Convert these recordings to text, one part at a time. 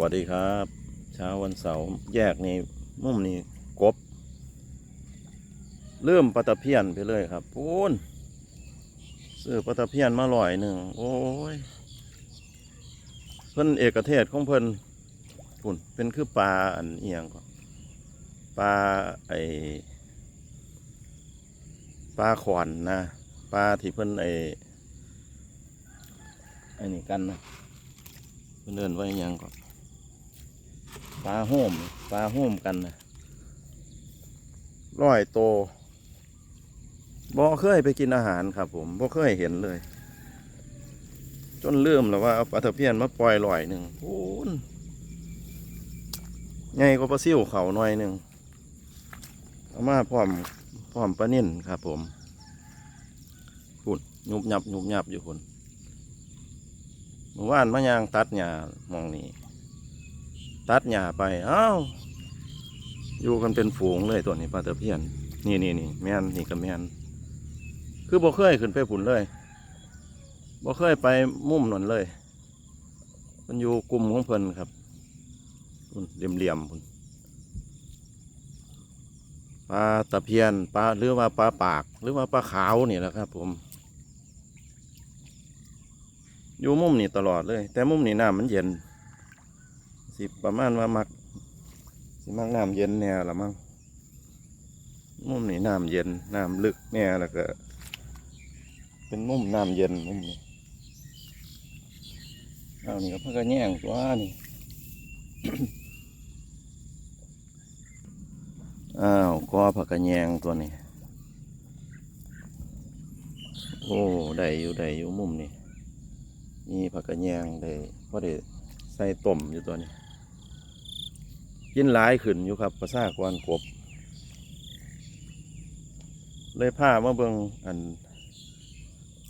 วัสดีครับ เช้าวันเสาร์แยกนี้มุมนี้กบ เริ่มปลาตะเพียนไปเลยครับพูนซื้อปลาตะเพียนมาลอยหนึ่งโอ้ยเพิ่นเอกเทศของเพิ่นพุ่นเป็นคือปลาอันเอียงก็ปลาไอปลาขวานนะปลาที่เพิ่นไอไอ้นี่กันนะเพิ่นเดินไว้ยังก็ ปลาโฮมปลาโฮมกันนะร้อยโตบ่เคยไปกินอาหารครับ ผมบ่เคยเห็นเลย จนลืมแล้วว่าเอาปลาตะเพียนมาปล่อยลอยหนึ่งโอ้นใหญ่กว่าปลาซิ่วเขาหน่อยหนึ่งเอามาพร้อมพร้อมปลานิ่นครับ ผมพุ่นยุบยับยุบยับอยู่พุ่นเมื่อวานมายางตัดหญ้ามองนี้ ตัดหญ้าไปอ้าวอยู่กันเป็นฝูงเลยตัวนี้ปลาตะเพียน นี่นี่นี่แม่นนี่ก็แม่นคือบ่เคยขึ้นไปผุนเลยบ่เคยไปมุมนั่นเลยมันอยู่กลุ่มของเพิ่นครับพุ่นเหลี่ยมๆพุ่นปลาตะเพียนปลาหรือว่าปลาปาก หรือว่าปลาขาวนี่แหละครับ ผม อยู่มุมนี่ตลอดเลย แต่มุมนี่น้ำมันเย็น สิประมาณว่ามักสิมักน้ำเย็นแน่ละมั้งมุมนี่น้ำเย็นน้ำลึกแน่แล้วก็ เป็นมุมน้ำเย็นมุมนี้เอานี่ก็พิ่งก็แย่งตัวนี่อ้าวก็ผักกระแยงตัวนี้ โอ้ได้อยู่ได้อยู่มุมนี่มีผักกระแยงได้พอได้ใส่ต้มอยู่ตัวนี้ กินหลายขึ้นอยู่ครับภาษากวนกบ เลยผ้ามาเบิงอัน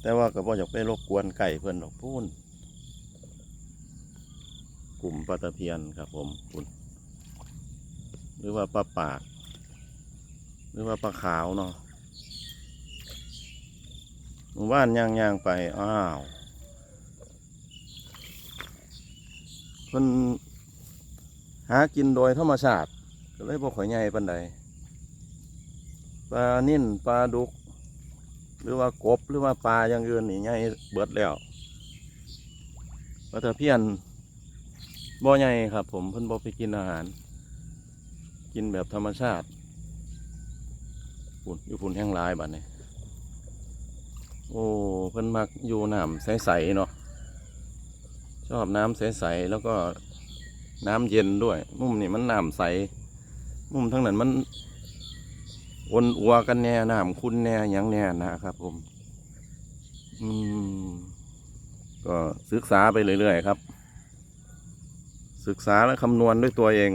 แต่ว่าก็บ่อยากไปรบกวนไก่เพื่อนดอกพูนกลุ่มปลาตะเพียนครับผมคุณหรือว่าปลาปาก หรือว่าปลาขาวเนาะหมู่บ้านย่างย่างไป อ้าวมัน หากินโดยธรรมชาติ ก็เลยบ่ข่อยใหญ่ปันใดปลานิ่นปลาดุก หรือว่ากบหรือว่าปลาอย่างอื่นนี่ใหญ่เบิดแล้วปลาตะเพียนบ่อใหญ่ครับ ผมเพิ่นบ่ไปกินอาหาร กินแบบธรรมชาติปุ่นอยู่ปุ่นแห้งลายบัดนี้โอ้เพิ่นมักอยู่น้ำใสๆเนาะชอบน้ำใสๆแล้วก็ น้ำเย็นด้วย มุมนี่มันน้ำใส มุมทั้งนั้นมันวนอัวกันแน่น้ำคุณแน่ยังแน่นะครับผม อืม ก็ศึกษาไปเรื่อยๆครับ ศึกษาและคำนวณด้วยตัวเอง